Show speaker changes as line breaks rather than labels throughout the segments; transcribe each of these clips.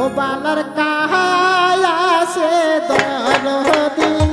ও বালার কাহায় আসে দরদি।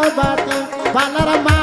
বৈরাগী সাইলন